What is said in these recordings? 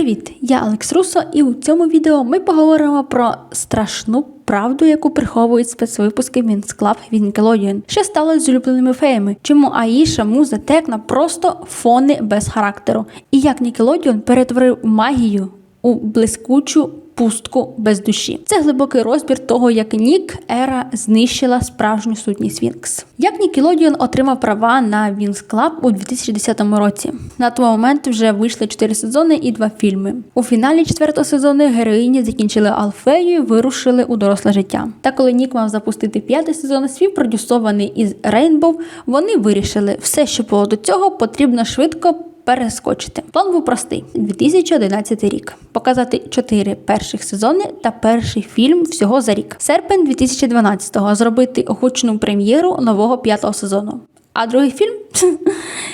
Привіт! Я Алекс Русо, і у цьому відео ми поговоримо про страшну правду, яку приховують спецвипуски Club від Nickelodeon. Що стало з улюбленими феями? Чому Аїша, Муза, Текна просто фони без характеру? І як Nickelodeon перетворив магію у блискучу пустку без душі. Це глибокий розбір того, як Нік Ера знищила справжню сутність Вінкс. Як Нікелодіон отримав права на Вінкс Клаб у 2010 році. На той момент вже вийшли 4 сезони і 2 фільми. У фіналі четвертого сезону героїні закінчили Алфею і вирушили у доросле життя. Та коли Нік мав запустити п'ятий сезон, співпродюсований із Рейнбоw, вони вирішили, все, що було до цього, потрібно швидко перескочити. План був простий: 2011 рік. Показати чотири перших сезони та перший фільм всього за рік. Серпень 2012-го зробити гучну прем'єру нового п'ятого сезону. А другий фільм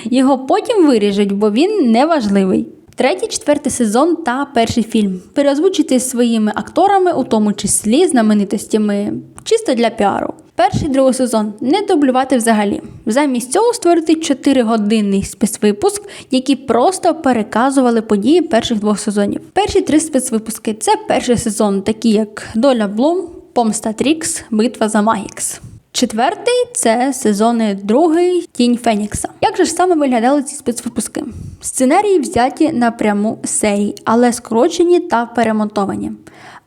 його потім виріжуть, бо він не важливий. Третій, четвертий сезон та перший фільм переозвучити своїми акторами, у тому числі знаменитостями, чисто для піару. Перший другий сезон не дублювати взагалі. Замість цього створити 4-годинний спецвипуск, які просто переказували події перших двох сезонів. Перші три спецвипуски це перший сезон, такі як Доля Блум, Помста Трікс, Битва за Магікс. Четвертий це сезони другий Тінь Фенікса. Як же ж саме виглядали ці спецвипуски? Сценарії взяті напряму з серій, але скорочені та перемонтовані.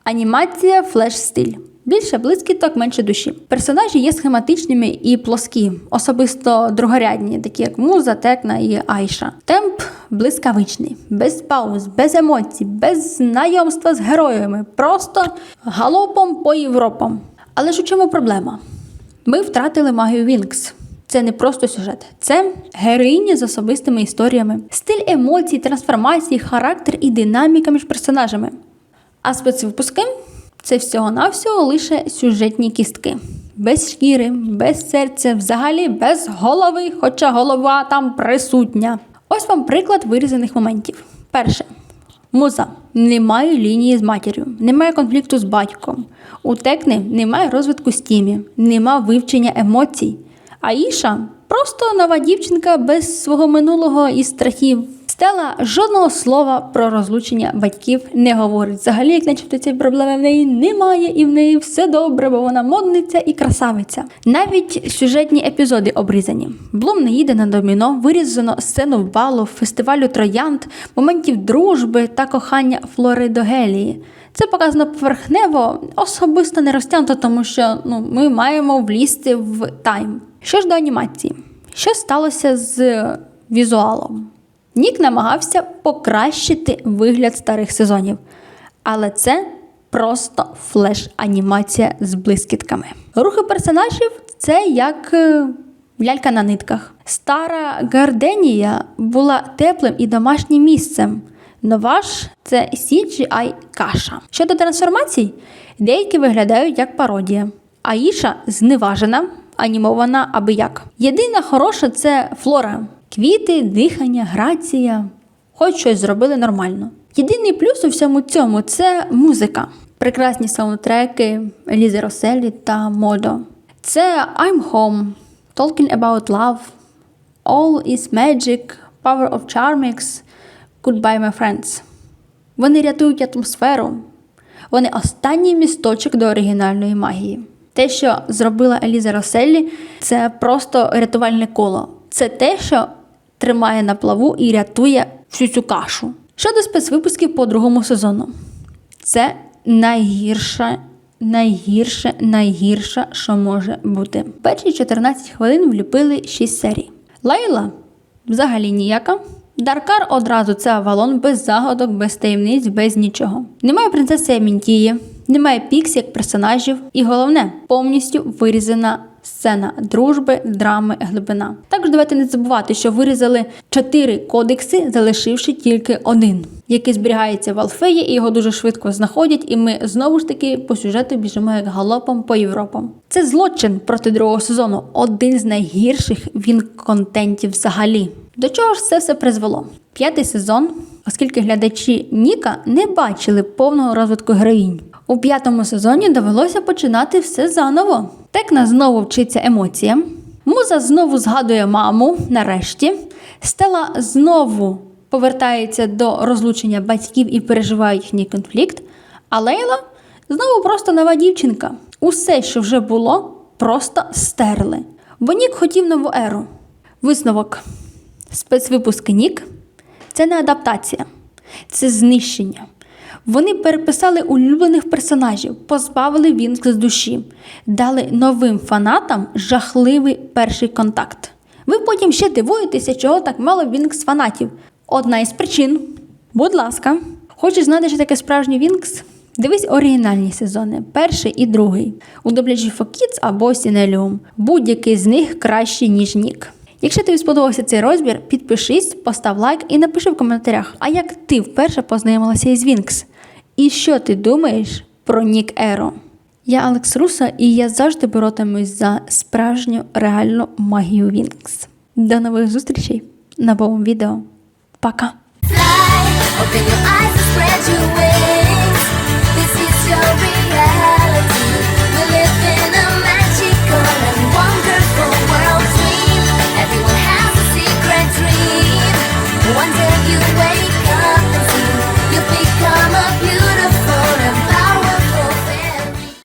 Анімація флеш стиль. Більше блискіток, менше душі. Персонажі є схематичними і плоскі, особисто другорядні, такі як Муза, Текна і Айша. Темп блискавичний, без пауз, без емоцій, без знайомства з героями, просто галопом по Європам. Але ж у чому проблема? Ми втратили магію Вінкс. Це не просто сюжет, це героїні з особистими історіями, стиль емоцій, трансформації, характер і динаміка між персонажами. А спецвипуски це всього-навсього лише сюжетні кістки. Без шкіри, без серця, взагалі без голови, хоча голова там присутня. Ось вам приклад вирізаних моментів. Перше. Муза. Немає лінії з матір'ю, немає конфлікту з батьком. У Текни немає розвитку стімі, нема вивчення емоцій. Аїша просто нова дівчинка без свого минулого і страхів. Стела жодного слова про розлучення батьків не говорить. Взагалі, як начебто цієї проблеми в неї немає, і в неї все добре, бо вона модниця і красавиця. Навіть сюжетні епізоди обрізані. Блум не їде на доміно, вирізано сцену балу, фестивалю троянд, моментів дружби та кохання Флори до Гелії. Це показано поверхнево, особисто не розтягнуто, тому що ну, ми маємо влізти в тайм. Що ж до анімації? Що сталося з візуалом? Нік намагався покращити вигляд старих сезонів, але це просто флеш-анімація з блискітками. Рухи персонажів це як е, лялька на нитках. Стара Гарденія була теплим і домашнім місцем. Нова ж це CGI каша. Щодо трансформацій, деякі виглядають як пародія. Аїша зневажена, анімована аби як. Єдина хороша це флора. Квіти, дихання, грація. Хоч щось зробили нормально. Єдиний плюс у всьому цьому це музика. Прекрасні саундтреки Елізи Роселі та Модо. Це I'm Home, Talking About Love, All is Magic, Power of Charmix, Goodbye My Friends. Вони рятують атмосферу. Вони останній місточок до оригінальної магії. Те, що зробила Еліза Роселлі, це просто рятувальне коло. Це те, що тримає на плаву і рятує всю цю кашу. Щодо спецвипусків по другому сезону, це найгірше, найгірше, найгірше, що може бути. Перші 14 хвилин вліпили 6 серій. Лайла взагалі ніяка. Даркар одразу це авалон без загадок, без таємниць, без нічого. Немає принцеси Амінтії, немає пікс як персонажів, і головне повністю вирізана сцена дружби, драми, глибина. Також давайте не забувати, що вирізали чотири кодекси, залишивши тільки один, який зберігається в Алфеї, і його дуже швидко знаходять. І ми знову ж таки по сюжету біжимо як галопом по Європам. Це злочин проти другого сезону, один з найгірших він контентів взагалі. До чого ж це все призвело? П'ятий сезон, оскільки глядачі Ніка не бачили повного розвитку героїнь. У п'ятому сезоні довелося починати все заново. Текна знову вчиться емоціям. Муза знову згадує маму нарешті. Стела знову повертається до розлучення батьків і переживає їхній конфлікт. А Лейла знову просто нова дівчинка. Усе, що вже було, просто стерли. Бо Нік хотів нову еру. Висновок. Спецвипуск Нік це не адаптація, це знищення. Вони переписали улюблених персонажів, позбавили Вінкс з душі, дали новим фанатам жахливий перший контакт. Ви потім ще дивуєтеся, чого так мало Вінкс фанатів. Одна із причин. Будь ласка, хочеш знати, що таке справжній Вінкс? Дивись оригінальні сезони, перший і другий, у дубляжі Kids або Сінеліум. Будь-який з них кращий, ніж Нік. Якщо тобі сподобався цей розбір, підпишись, постав лайк і напиши в коментарях, а як ти вперше познайомилася із Вінкс? І що ти думаєш про Нік Еро? Я Алекс Руса, і я завжди боротимусь за справжню реальну магію Вінкс. До нових зустрічей на новому відео. Пока! Open your eyes and spread your wings. This is your